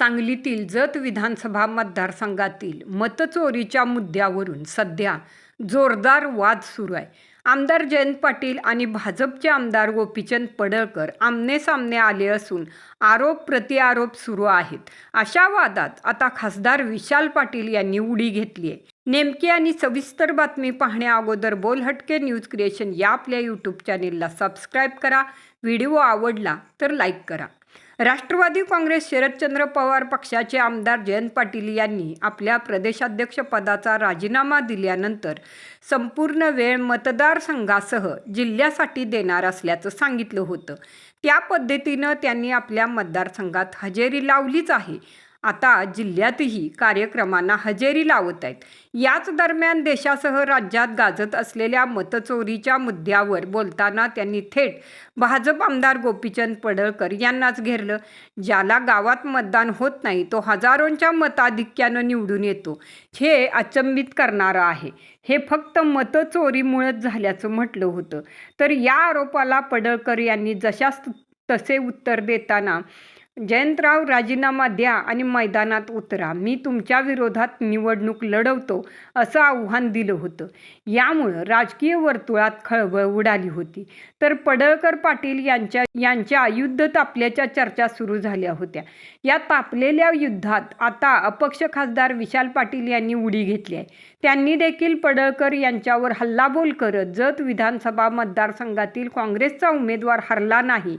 सांगलीतील जत विधानसभा मतदारसंघातील मतचोरीच्या मुद्द्यावरून सध्या जोरदार वाद सुरू आहे. आमदार जयंत पाटील आणि भाजपचे आमदार गोपीचंद पडळकर आमने सामने आले असून आरोप प्रतिआरोप सुरू आहेत. अशा वादात आता खासदार विशाल पाटील यांनी उडी घेतली आहे. नेमकी आणि सविस्तर बातमी पाहण्या अगोदर बोल हटके न्यूज क्रिएशन या आपल्या यूट्यूब चॅनेलला सबस्क्राईब करा. व्हिडिओ आवडला तर लाईक करा. राष्ट्रवादी काँग्रेस शरदचंद्र पवार पक्षाचे आमदार जयंत पाटील यांनी आपल्या प्रदेशाध्यक्षपदाचा राजीनामा दिल्यानंतर संपूर्ण वेळ मतदारसंघासह जिल्ह्यासाठी देणार असल्याचं सांगितलं होतं. त्या पद्धतीनं त्यांनी आपल्या मतदारसंघात हजेरी लावलीच आहे. आता जिल्ह्यातही कार्यक्रमांना हजेरी लावत आहेत. याच दरम्यान देशासह राज्यात गाजत असलेल्या मतचोरीच्या मुद्द्यावर बोलताना त्यांनी थेट भाजप आमदार गोपीचंद पडळकर यांनाच घेरलं. ज्याला गावात मतदान होत नाही तो हजारोंच्या मताधिक्यानं निवडून येतो. हे अचंबित करणारं आहे. हे फक्त मतचोरीमुळेच झाल्याचं म्हटलं होतं. तर या आरोपाला पडळकर यांनी जशास तसे उत्तर देताना जयंतराव राजीनामा द्या आणि मैदानात उतरा. मी तुमच्या विरोधात निवडणूक लढवतो असं आव्हान दिलं होतं. यामुळं राजकीय वर्तुळात खळबळ उडाली होती. तर पडळकर पाटील यांच्या यांच्या युद्ध तापल्याच्या चर्चा सुरू झाल्या होत्या. या तापलेल्या युद्धात आता अपक्ष खासदार विशाल पाटील यांनी उडी घेतली आहे. त्यांनी देखील पडळकर यांच्यावर हल्लाबोल करत जत विधानसभा मतदारसंघातील काँग्रेसचा उमेदवार हरला नाही.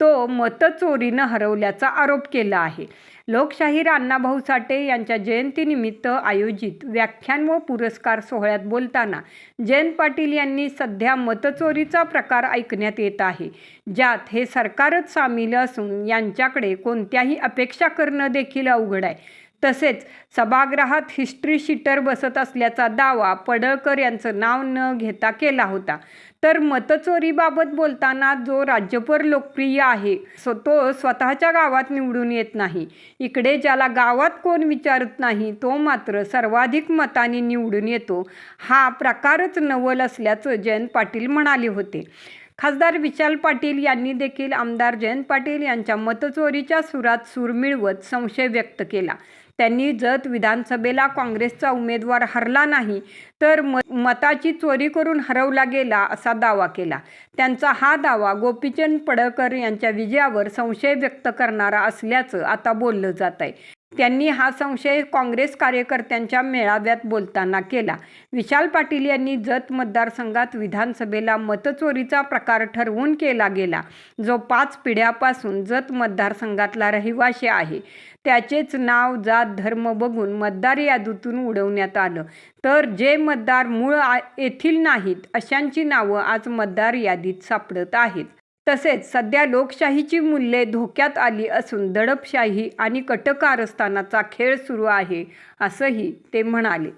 तो मतचोरीनं हरवल्याचा आरोप केला आहे. लोकशाहीर अण्णाभाऊ साठे यांच्या जयंतीनिमित्त आयोजित व्याख्यान व पुरस्कार सोहळ्यात बोलताना जयंत पाटील यांनी सध्या मतचोरीचा प्रकार ऐकण्यात येत आहे. ज्यात हे सरकारच सामील असून यांच्याकडे कोणत्याही अपेक्षा करणं देखील अवघड आहे. तसेच सभागृहात हिस्ट्री शीटर बसत असल्याचा दावा पडळकर यांचं नाव न घेता केला होता. तर मतचोरीबाबत बोलताना जो राज्यभर लोकप्रिय आहे सो तो स्वतःच्या गावात निवडून येत नाही. इकडे ज्याला गावात कोण विचारत नाही तो मात्र सर्वाधिक मताने निवडून येतो. हा प्रकारच नवल असल्याचं जयंत पाटील म्हणाले होते. खासदार विशाल पाटील यांनी देखील आमदार जयंत पाटील यांच्या मतचोरीच्या सुरात सूर मिळवत संशय व्यक्त केला. त्यांनी जत विधानसभेला काँग्रेसचा उमेदवार हरला नाही तर म मताची चोरी करून हरवला गेला असा दावा केला. त्यांचा हा दावा गोपीचंद पडळकर यांच्या विजयावर संशय व्यक्त करणारा असल्याचं आता बोललं जात आहे त्यांनी हा संशय काँग्रेस कार्यकर्त्यांच्या मेळाव्यात बोलताना केला. विशाल पाटील यांनी जत मतदारसंघात विधानसभेला मतचोरीचा प्रकार ठरवून केला गेला जो पाच पिढ्यापासून जत मतदारसंघातला रहिवाशी आहे. त्याचेच नाव जात धर्म बघून मतदार यादीतून उडवण्यात आलं. तर जे मतदार मूळ येथील नाहीत अशांची नावं आज मतदार यादीत सापडत आहेत. तसेच सध्या लोकशाहीची मूल्ये धोक्यात आली असून दडपशाही आणि कटकारस्थानाचा खेळ सुरू आहे असंही ते म्हणाले.